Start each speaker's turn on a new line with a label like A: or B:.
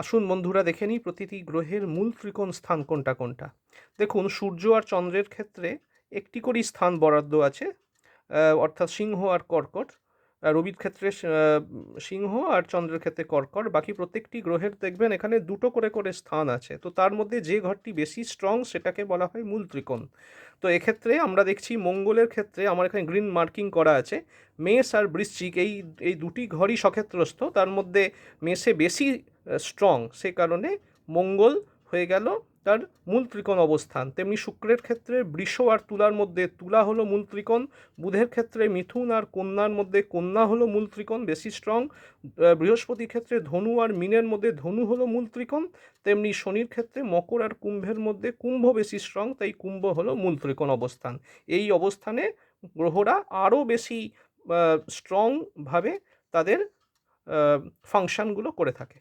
A: আসুন বন্ধুরা দেখে নিই প্রতিটি গ্রহের মূল ত্রিকোণ স্থান কোনটা কোনটা। দেখুন, সূর্য আর চন্দ্রের ক্ষেত্রে একটি করেই স্থান বরাদ্দ আছে অর্থাৎ সিংহ আর কর্কট। রবির ক্ষেত্রে সিংহ আর চন্দ্রের ক্ষেত্রে কর্কট। বাকি প্রত্যেকটি গ্রহের দেখবেন এখানে দুটো করে করে স্থান আছে। তো তার মধ্যে যে ঘরটি বেশি স্ট্রং সেটাকে বলা হয় মূল ত্রিকোণ। তো এক্ষেত্রে আমরা দেখছি মঙ্গলের ক্ষেত্রে আমার এখানে গ্রিন মার্কিং করা আছে। মেষ আর বৃশ্চিক, এই এই দুটি ঘরই সক্ষেত্রস্থ। তার মধ্যে মেষে বেশি স্ট্রং সে কারণে মঙ্গল হয়ে গেল তার মূল ত্রিকোণ অবস্থান। তেমনি শুক্রের ক্ষেত্রে বৃষ আর তুলার মধ্যে তুলা হলো মূল ত্রিকোণ, বুধের ক্ষেত্রে মিথুন আর কন্যার মধ্যে কন্যা হলো মূল ত্রিকোণ, বেশি স্ট্রং বৃহস্পতির ক্ষেত্রে ধনু আর মিনের মধ্যে ধনু হলো মূল ত্রিকোণ, তেমনি শনির ক্ষেত্রে মকর আর কুম্ভের মধ্যে কুম্ভ বেশি স্ট্রং তাই কুম্ভ হলো মূল ত্রিকোণ অবস্থান। এই অবস্থানে গ্রহরা আরও বেশি স্ট্রংভাবে তাদের ফাংশনগুলো করে থাকে।